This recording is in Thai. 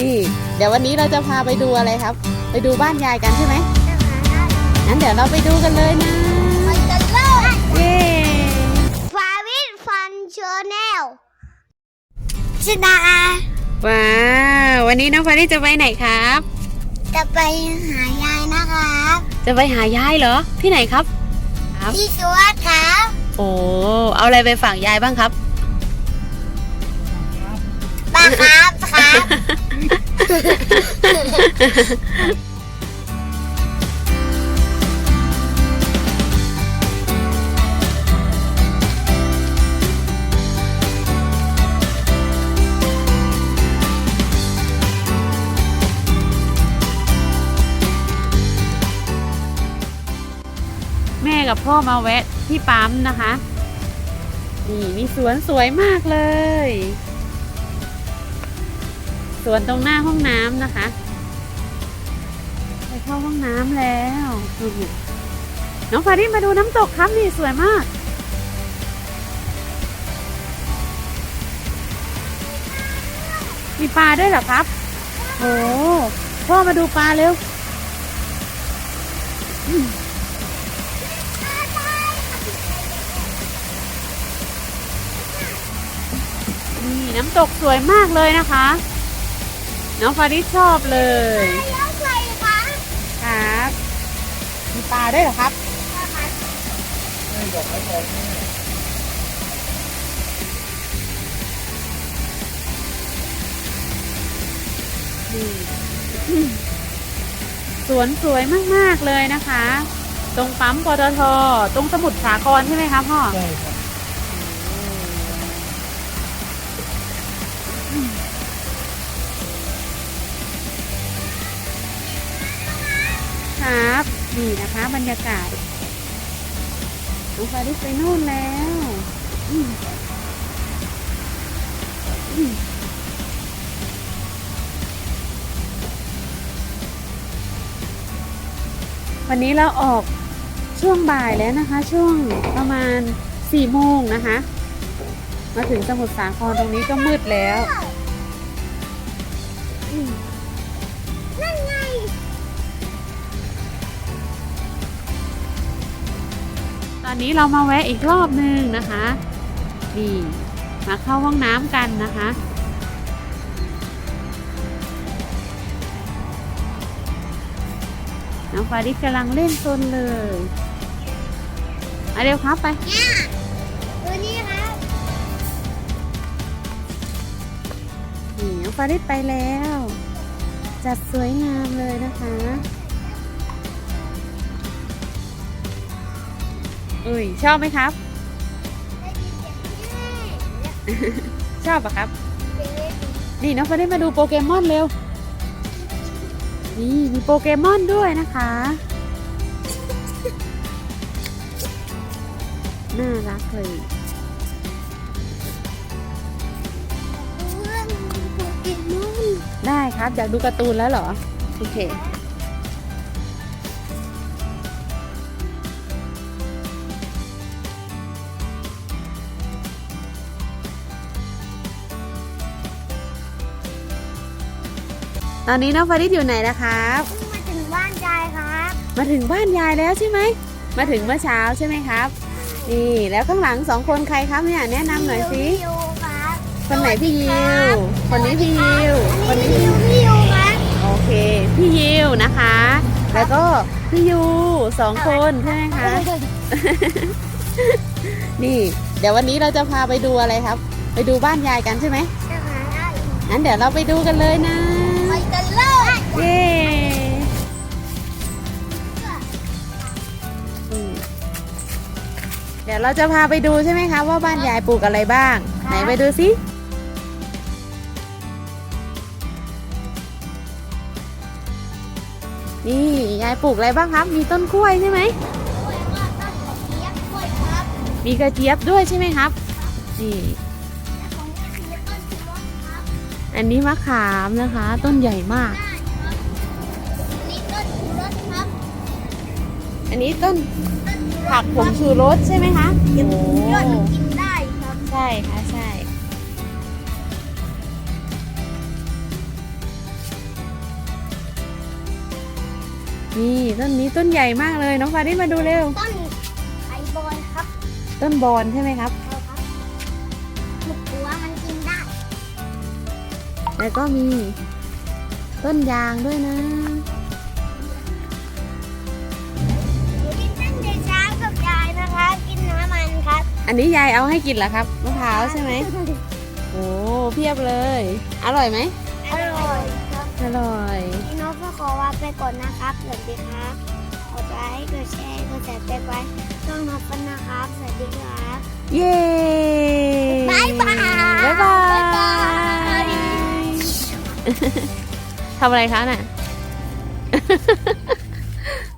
นี่ เดี๋ยววันนี้เราจะพาไปดูอะไรครับ ไปดูบ้านยายกันใช่ไหมงั้นเดี๋ยวเราไปดูกันเลยนะไปกันเลยเย้ฟาวิทฟันชาแนลชนะว้าววันนี้น้องฟาริสจะไปไหนครับ จะไปหายายนะครับ จะไปหายายเหรอที่ไหนครับครับที่สวนครับ โอ้เอาอะไรไปฝากยายบ้างครับป้า ครับครับแม่กับพ่อมาแวะที่ปั๊มนะคะ นี่มีสวนสวยมากเลย สวนตรงหน้าห้องน้ำนะคะ ไปเข้าห้องน้ำแล้วน้องฟาริสมาดูน้ำตกครับนี่สวยมากมีปลาด้วยเหรอครับ โอ้พ่อมาดูปลาเร็ว นี่น้ำตกสวยมากเลยนะคะ น้องฟาริสชอบเลยแล้วใครคะครับมีปลาด้วยเหรอครับนี่สวนสวยมาก ๆ เลยนะคะ ตรงปั๊มปตท ตรงสมุทรสาครใช่ไหมคะพ่อ ใช่ ครับครับ นี่นะคะบรรยากาศน้องฟาริสไปนู่นแล้ววันนี้เราออกช่วงบ่ายแล้วนะคะ ช่วงประมาณสี่โมงนะคะ มาถึงสมุทรสาครตรงนี้ก็มืดแล้ว อืม อนนี้เรามาแวะอีกรอบหนึ่งนะคะนี่มาเข้าห้องน้ำกันนะคะน้องฟาริสกำลังเล่นซนเลยเอาเร็วครับไปเนี่ยตัวนี้ครับนี่น้องฟาริสไปแล้ว จัดสวยงามเลยนะคะ อุ้ยชอบไหมครับ ได้ยินเสียงแม่ชอบปะครับเสียงเล็กนี่น้องฟาริสมาดูโปเกมอนเร็ว นี่มีโปเกมอนด้วยนะคะน่ารักเลยเรื่องโปเกมอนได้ครับอยากดูการ์ตูนแล้วเหรอ โอเค ตอนนี้น้องฟาริสอยู่ไหนนะครับเพิ่งมาถึงบ้านยายครับ มาถึงบ้านยายแล้วใช่ไหม มาถึงเมื่อเช้าใช่ไหมครับ นี่แล้วข้างหลังสองคนใครครับเนี่ยแนะนำหน่อยสิ พี่ยูครับคนไหนพี่ยิว คนนี้พี่ยิวอันคนนี้นี้พี่ยูพี่ยูครับโอเค พี่ยิวนะคะ แล้วก็พี่ยูสองคนใช่ไหมคะ นี่ เดี๋ยววันนี้เราจะพาไปดูอะไรครับ ไปดูบ้านยายกันใช่ไหมใช่ไหมงั้นเดี๋ยวเราไปดูกันเลยนะ ไปกันเลยเย้อืมเดี๋ยวเราจะพาไปดูใช่ไหมคะว่าบ้านยายปลูกอะไรบ้าง ไหนไปดูสินี่ยายปลูกอะไรบ้างครับ มีต้นกล้วยใช่ไหมมีกระเจี๊ยบด้วยใช่ไหมครับนี่ อันนี้มะขามนะคะ ต้นใหญ่มากอันนี้ต้นผักผงชูรสใช่ไหมคะโอ้ยอดมักินได้ครับใช่ค่ะใช่ นี่ต้นนี้ต้นใหญ่มากเลยน้องฟาดิมาดูเร็ว ต้นไอบอลครับต้นบอลใช่ไหมครับครับหมดตัว แล้วก็มีต้นยางด้วยนะหนูกินเส้นเดช้างกับยายนะคะ กินน้ำมันครับอันนี้ยายเอาให้กินเหรอครับมะพร้าวใช่ไหมโอ้เพียบเลย อร่อยไหมอร่อยครับอร่อยพี่นกก็ขอลาไปก่อนนะครับสวัสดีครับกดไลค์กดแชร์กดแชร์ไปไว้ช่องนกฟันนะครับสวัสดีครับ เย้ บ๊ายบาย บ๊ายบาบ๊ายบายย ทำอะไรคะน่ะ